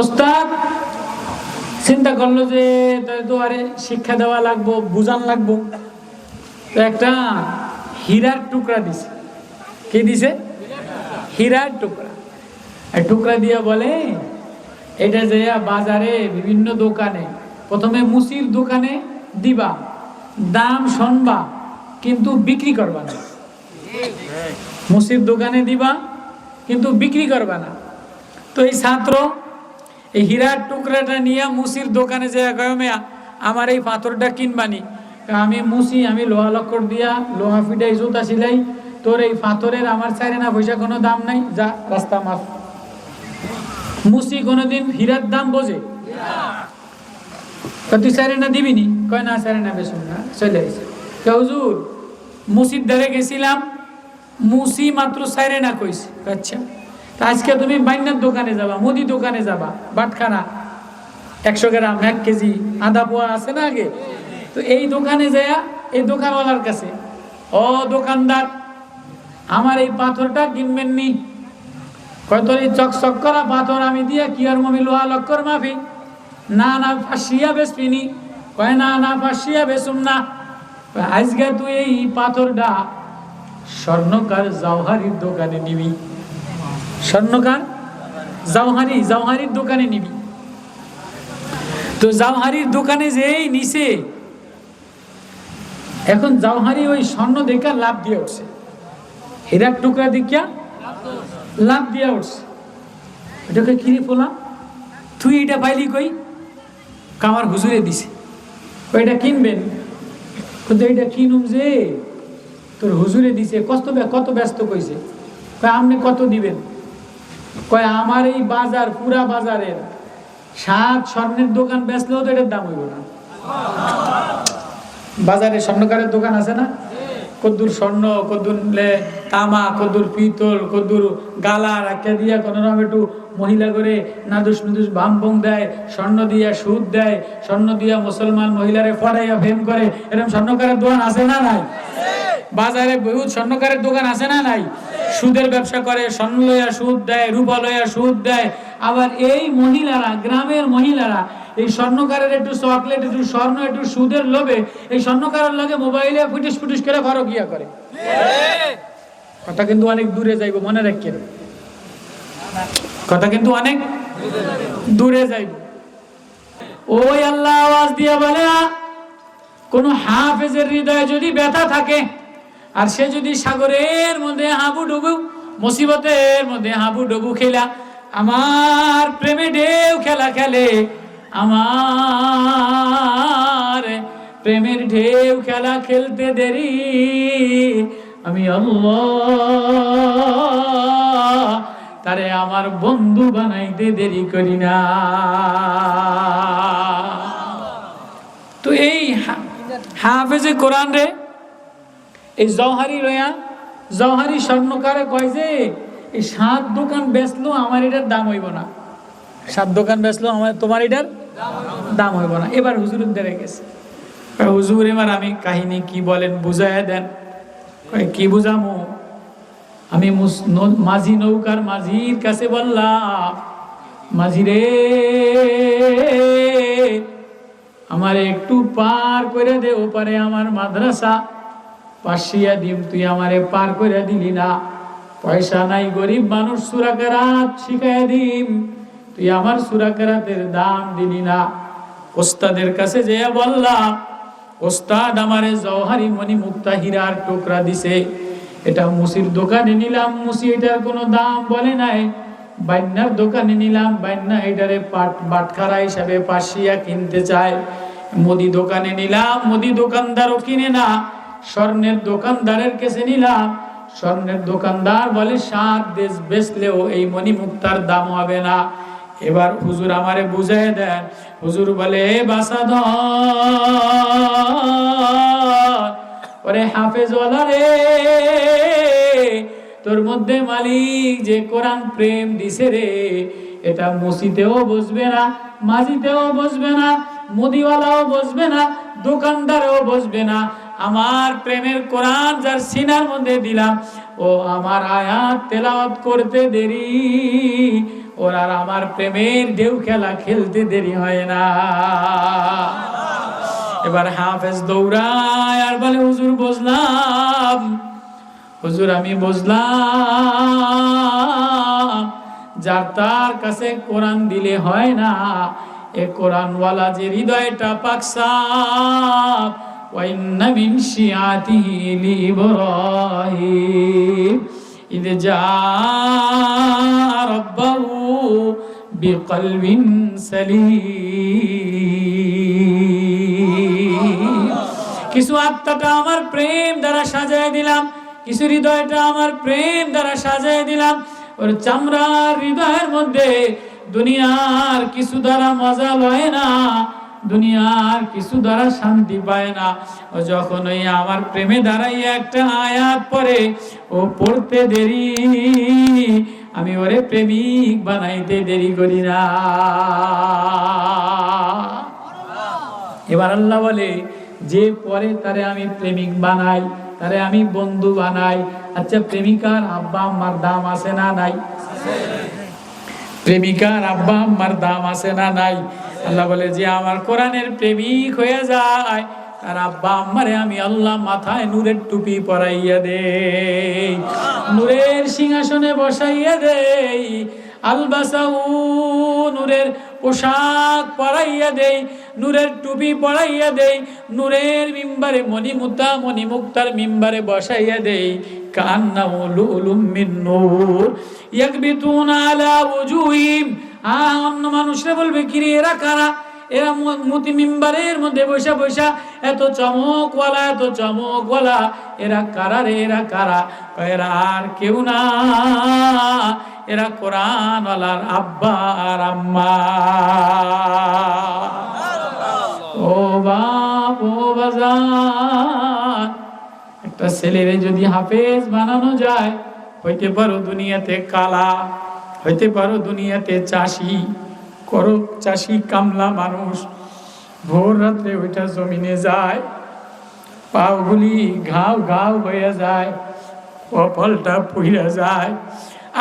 ওস্তাদ, চিন্তা করল যে তো আরে শিক্ষা দেওয়া লাগবো, বুঝান লাগবো। তো একটা হীরার টুকরা দিছে। কি দিছে? হীরার টুকরা। টুকরা দিয়ে বলে, এটা যে বাজারে বিভিন্ন দোকানে, প্রথমে মুসির দোকানে দিবা, দাম শোনবা, কিন্তু বিক্রি করবা না। মুসির দোকানে দিবা, কিন্তু বিক্রি করবা না। তো এই ছাত্র এই হীরার টুকরাটা নিয়ে মুসির দোকানে যে মেয়া, আমার এই পাথরটা কিনবানি? আমি মুসি, আমি লোহা লক্কর দিয়া লোহা ফিটাই জুতা সিলাই। তোর এই পাথরের আমার চাইরে না পয়সা কোনো দাম নাই। যা, রাস্তা মাফ। মুসি কোনোদিন হীরার দাম বোঝে? তুই চাইরে না দিবিনি? কয়, না, চাইরে না বেশুন না। চলে আসে হুজুর, মুসির দ্বারে গেছিলাম। মুসি মাত্র চাইরে না কইছে। আচ্ছা। আজকে তুমি বাইনার দোকানে যাবা মুদি দোকানে যাবা বাটখানা একশো গ্রাম, এক কেজি আধা পোয়া আছে না আগে? তো এই দোকানে যায়া, এই দোকানওয়ালার কাছে, ও দোকানদার, আমার এই পাথরটা কিনবেন নি। এই চকচক করা পাথর আমি দিয়া কি আর মমি লোহা লক্কর মাফি? না না, ফাঁসিয়া বেসপিনি কয়, না না, ফাঁসিয়া বেসুম না। আজকে তুই এই পাথরটা স্বর্ণকার জওহারির দোকানে নিবি। স্বর্ণকার? জাওহারি, জাওহারির দোকানে নিবি। তো জাওহারির দোকানে যেই নিছে, এখন জাওহারি ওই স্বর্ণ দেখা লাভ দিয়ে উঠছে। হীরার টুকরা দেখিয়া লাভ দিয়া উঠছে। এটাকে কিরে পোলা? তুই এটা পাইলি কই? কামার হুজুরে দিছে। ও এটা কিনবেন? কিন্তু এইটা কিনুম যে, তোর হুজুরে দিছে। কত কত ব্যস্ত কইছে? আপনি কত দিবেন? কয়, আমার এই বাজার, পুরা বাজারের সাত স্বর্ণের দোকান বেচলেও তো এটার দাম হইব না। বাজারে স্বর্ণকারের দোকান আছে না? কদ্দুর স্বর্ণ, কদ্দুর তামা, কদ্দুর পিতল, কদ্দুর গালা রাখা দিয়া কোনো রকম একটু মহিলা করে নাদুস নুদুস বং দেয়, স্বর্ণ দিয়া সুদ দেয়, স্বর্ণ দিয়া মুসলমান মহিলারে ফড়াইয়া ফেম করে। এরকম স্বর্ণকারের দোকান আছে না নাই? বাজারে বহুত স্বর্ণকারের দোকান আছে না নাই? সুদের ব্যবসা করে স্বর্ণ লইয়া সুদ দেয় রূপা লইয়া সুদ দেয়। আবার এই মহিলারা গ্রামের মহিলারা এই স্বর্ণকারের একটু চকলেট একটু স্বর্ণ একটু সুদের লোভে এই স্বর্ণকারের লাগে মোবাইলে ফুটিস ফুটিস করে ফারো গিয়া করে। কথা কিন্তু অনেক দূরে যাইব মনে রাখেন কথা কিন্তু অনেক দূরে যাইব। ওই আল্লাহ আওয়াজ দিয়ে বলে "আ, কোন হাফেজের হৃদয়ে যদি ব্যথা থাকে আর সে যদি সাগরের মধ্যে হাবু ডুবু, মুসিবতের মধ্যে হাবু ডুবু খেলা, আমার প্রেমে ঢেউ খেলা খেলে, আমার প্রেমের ঢেউ খেলা খেলতে দেরি। আমি তারে আমার বন্ধু বানাইতে দেরি করি না। তো এই হাফেজে কোরআন রে এই জওহারি রয়া জওহারি স্বর্ণকারে কয় যে, এই সাত দোকান বেচলো আমার এটার দাম হইব না। সাত দোকান বেচলো আমার, তোমার এটার দাম হইব না। এবার হুজুর উদ্ধারে গেছে। হুজুর, এবার আমি কাহিনী কি বলেন বুঝাইয়া দেন। কি বুঝামো? আমি মাঝি নৌকার মাঝির কাছে বললাম, মাঝি রে, আমার একটু পার করে দে ওপারে আমার মাদ্রাসা। পাশিয়া দিম, তুই আমারে পার করে দিলি না। পয়সা নাই, গরিব মানুষ সুরাকেরাত শিখাই দিম। তুই আমার সুরাকেরাতের দাম দিলি না। ওস্তাদের কাছে যে বললাম, ওস্তাদ আমারে জওহারি মণি মুক্তা হীরার টুকরা দিছে। এটা মুসির দোকানে নিলাম, মুসি এটার কোনো দাম বলে নাই। বাইনার দোকানে নিলাম বাইনা এটারে পাট বাটখারা হিসাবে পাশিয়া কিনতে চায়। মুদি দোকানে নিলাম, মুদি দোকানদারও কিনে না। স্বর্ণের দোকানদারের কাছে নিলাম। স্বর্ণের দোকানদার বলে, সাত দেশ বেচলেও এই মণিমুক্তার দাম হবে না। এবার হুজুর আমারে বুঝাই দেন। হুজুর বলে, "এ বাসাধন ওরে রে, তোর মধ্যে মালিক যে কোরআন প্রেম দিছে রে, এটা মসজিদেও বসবে না মাঝিতেও বসবে না, মুদিওয়ালাও বসবে না, দোকানদারও বসবে না। আমার প্রেমের কোরআন যার সিনার মধ্যে দিলাম, ও আমার আয়াত তেলাওয়াত করতে দেরি। ওর আর আমার প্রেমের ঢেউ খেলা খেলতে দেরি হয় না। এবার হাফেজ দৌড়ায় আর বলে, হুজুর, বুঝলাম। হুজুর, আমি বুঝলাম। যার তার কাছে কোরআন দিলে হয় না, এ কোরআনওয়ালা যে হৃদয়টা পাকসাপ ওয়াইন্না মিন শিয়াতিহি লিইব্রাহিম إذ جاء ربه بقلب سليم কিছু আত্মাটা আমার প্রেম দ্বারা সাজায় দিলাম কিছু হৃদয়টা আমার প্রেম দ্বারা সাজায় দিলাম ওর চামড়ার হৃদয়ের মধ্যে দুনিয়ার কিছু দ্বারা মজা লয় না দুনিয়ার কিছু দ্বারা শান্তি পায় না। ও যখন ওই আমার প্রেমে দাঁড়াইয়া একটা আয়াত পরে ও পড়তে দেরি, আমি ওরে প্রেমিক বানাইতে দেরি করি না। এবার আল্লাহ বলে, যে পরে তারে আমি প্রেমিক বানাই, তারে আমি বন্ধু বানাই আচ্ছা প্রেমিকার আব্বা আম্মার দাম আছে না নাই? প্রেমিকার আব্বা আম্মার দাম আছে না নাই? আল্লাহ বলে, যে আমার কোরআনের প্রেমিক হয়ে যায়, তার আব্বা আম্মারে আমি আল্লাহ মাথায় নূরের টুপি পরাইয়া দেই, নূরের সিংহাসনে বসাইয়া দেই আলবাসাউ নূরের পোশাক পরাইয়া দেই, নূরের টুপি পরাইয়া দেই, নূরের মিম্বারে মণিমুক্তা মণিমুক্তার মিম্বারে বসাইয়া দেই, কান্নাহু লুলুম মিন নূর, ইয়াকবিতুনা আলা ওয়ুজুহিম আ অন্য মানুষরা বলবে কিরে এরা কারা? এরা মতি মিম্বারের মধ্যে বসা বসা এত চমকওয়ালা এত চমকওয়ালা এরা কারা রে এরা কারা? এরা আর কেউ না এরা কোরআনওয়ালার আব্বা আর আম্মা। ও বাপ ও বাজার একটা ছেলেরে যদি হাফেজ বানানো যায় হইতে পারো দুনিয়াতে কালা। হইতে পারো দুনিয়াতে চাষি, করো চাষি কামলা মানুষ। ভোর রাত্রে ওইটা জমিনে যায় পাওগুলি ঘাও ঘাও হয়ে যায় ফলটা পুইরা যায়।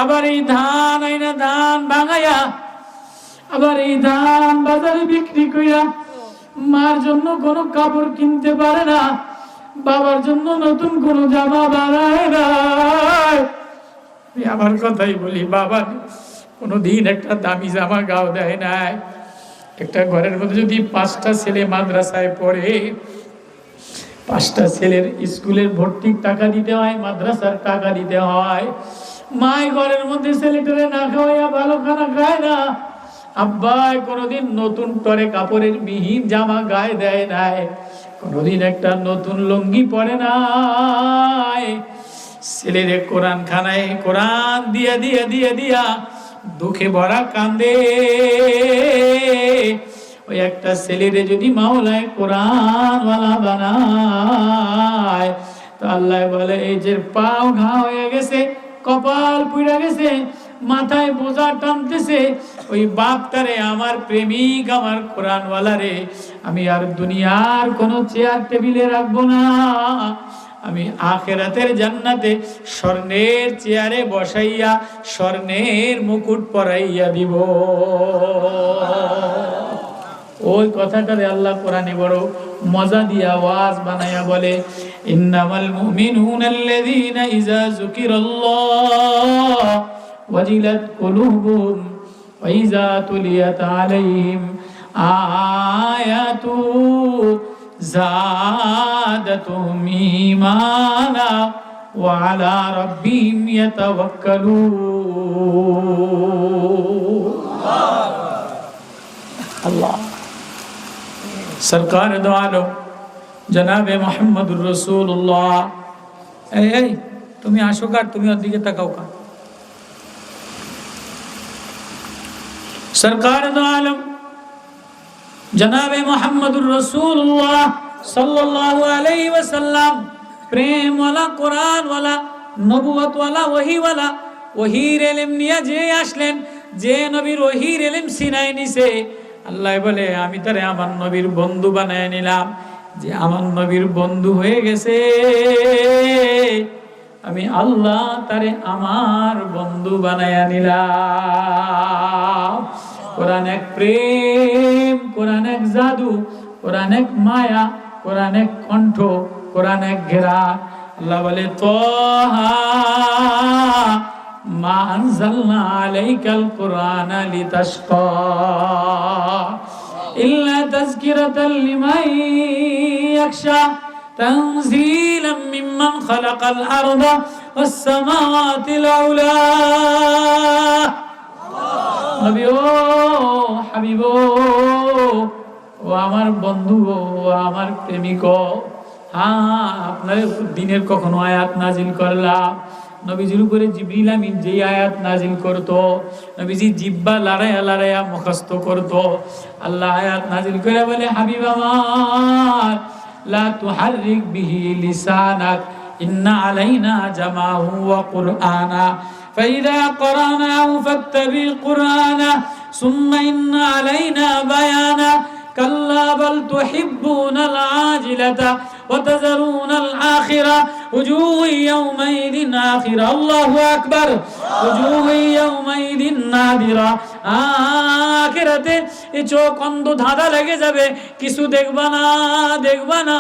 আবার এই ধান আইনা ধান ভাঙাইয়া আবার এই ধান বাজারে বিক্রি কইরা মার জন্য কোনো কাপড় কিনতে পারে না, বাবার জন্য নতুন কোনো জামা বানায় না আমি আমার কথাই বলি, বাবা কোনো দিন একটা দামি জামা গাও দেয় নাই। একটা ঘরের মধ্যে যদি পাঁচটা ছেলে মাদ্রাসায় পড়ে, পাঁচটা ছেলের স্কুলের ভর্তির টাকা দিতে হয়, মাদ্রাসার টাকা দিতে হয় মায় ঘরের মধ্যে ছেলেটারে না খাওয়াইয়া ভালো খানা খায় না। আব্বাই, কোনোদিন নতুন টরে কাপড়ের মিহিন জামা গায়ে দেয় নাই। কোনোদিন একটা নতুন লুঙ্গি পরে নাই। ছেলেরে কোরআন খানায় কোরআন দিয়া দিয়া দিয়া দিয়া দুঃখে ভরা কান্দে। ওই একটা ছেলেরে যদি মাওলায় কোরআনওয়ালা বানায়, তো আল্লাহ বলে, এই যে পাও ঘা হয়ে গেছে, কপাল পুড়ে গেছে, মাথায় বোঝা টানতেছে, ওই বাপটারে আমার প্রেমিক, আমার কোরআনওয়ালা রে আমি আর দুনিয়ার কোনো চেয়ার টেবিলে রাখব না। আমি আখেরাতের জান্নাতে স্বর্ণের চেয়ারে বসাইয়া স্বর্ণের মুকুট পরাইয়া দিব। ওই কথাটারে আল্লাহ কোরআনে বড় মজা দিয়ে আওয়াজ বানায়া বলে, ইন্নামাল মুমিনুনা আল্লাযীনা ইযা যুকিরাল্লাহ ওয়াজিলাত কুলুবুহুম ওয়া ইযা তুলিয়াত আলাইহিম আয়াতু زادتهم إيمانا وعلى ربهم يتوكلون الله সরকার দো আলম জনাবে মোহাম্মদুর রসুল্লাহ এই এই তুমি আসো কার তুমি ওর দিকে তাকাও কা সরকার দো আলম জনাবে মোহাম্মদুর রসুল্লাহ সাল্লাল্লাহু আলাইহি ওয়াসাল্লাম প্রেমওয়ালা কোরআনওয়ালা নবুয়তওয়ালা ওহিওয়ালা ওহির এলেম নিয়ে যে আসলেন, যে নবীর ওহির এলেম সিনাই নিছে, আল্লাহ বলে, আমি তারে আমার নবীর বন্ধু বানায় নিলাম, যে আমার নবীর বন্ধু হয়ে গেছে। আমি আল্লাহ তারে আমার বন্ধু বানায়া নিলাম। কোরআন এক প্রেম। কোরআন এক জাদু কোরআন এক মায়া কোরআন এক কণ্ঠ কোরআন এক ঘেরা আল্লাহ বলে তোহা মা আনজালনা আলাইকাল কোরআন লিতাশকা ইল্লা তাযকিরাতাল লিমান ইয়াখশা تنزيلا ممن خلق الأرض والسماوات العلى নবী ও হাবিব, ও আমার বন্ধু, ও আমার প্রেমিক। হ্যাঁ আপনার দিনের কখনো আয়াত নাজিল করলাম। নবীজির উপরে জিবরিল আমিন যেই আয়াত নাজিল করত, নবীজি জিব্বা লড়াইয়া লড়াইয়া মুখস্থ করত। আল্লাহ আয়াত নাজিল করে বলে, হাবিব আমার, লা তুহারিক বিহি লিসানাক। لسانك إن علينا جمعه وقرآنا فإذا قرأناه فاتبع قرآنا ثم إن علينا بيانا كلا بل تحبون العاجلة وتذرون الآخرة وجوه يومئذ آخرة الله أكبر وجوه يومئذ نادرة আখেরাতে এই চোখ অন্ধ ধাঁধা লেগে যাবে কিছু দেখবা না দেখবা না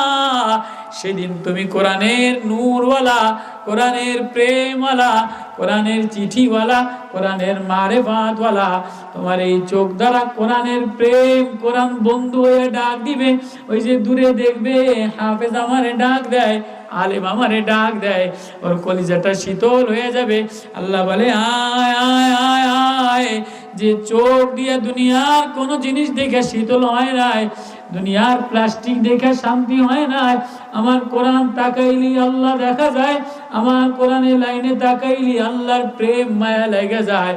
সেদিন তুমি কোরআনের নূরওয়ালা, কোরআনের প্রেমওয়ালা, কোরআনের চিঠিওয়ালা, কোরআনের মারে বাঁধওয়ালা তোমার এই চোখ দ্বারা কোরআনের প্রেম, কোরআন বন্ধু হয়ে ডাক দিবে। ওই যে দূরে দেখবে, হাফেজ আমারে ডাক দেয়, আলেম আমারে ডাক দেয়। ওর কলিজাটা শীতল হয়ে যাবে। আল্লাহ বলে, আয় আয় আয় আয়। যে চোখ দিয়ে দুনিয়ার কোনো জিনিস দেখে শীতল হয় নাই। দুনিয়ার প্লাস্টিক দেখে শান্তি হয় নাই আমার কোরআন তাকাইলি আল্লাহ দেখা যায়। আমার কোরআনের লাইনে তাকাইলি আল্লাহর প্রেম মায়া লেগে যায়।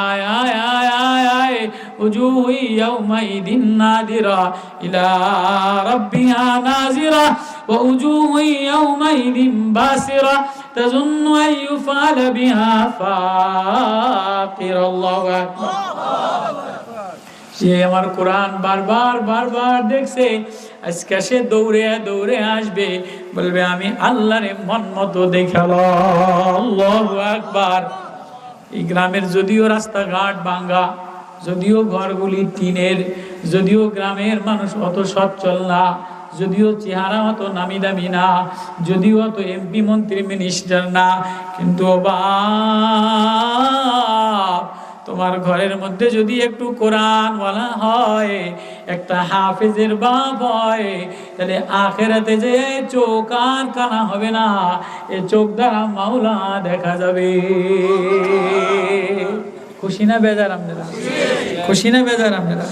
আয় আয় আয় আয় আয় উজুহি ইয়াউমাইদিন নাদিরা, ইলা রাব্বিহা নাজিরা, ওয়া উজুহি ইয়াউমাইদিন বাসিরা ইউফআলা বিহা ফাকির আল্লাহু আকবার। সে আমার কোরআন বারবার বারবার দেখছে, আজকে সে দৌড়ে দৌড়ে আসবে, বলবে, আমি আল্লাহরে মন মতো দেখাল আকবার। এই গ্রামের যদিও রাস্তাঘাট ভাঙ্গা, যদিও ঘরগুলি টিনের, যদিও গ্রামের মানুষ অত সচ্ছল না, যদিও চেহারা অত নামি দামি না, যদিও অত এমপি, মন্ত্রী, মিনিস্টার না, কিন্তু বাপ তোমার ঘরের মধ্যে যদি একটু কোরআন বলা হয়, একটা হাফেজের বাপ হয়, তাহলে আখেরাতে যে চোখ আর কানা হবে না, এ চোখ দ্বারা মাওলা দেখা যাবে। খুশি না বেজার আপনারা খুশি না বেজার আপনারা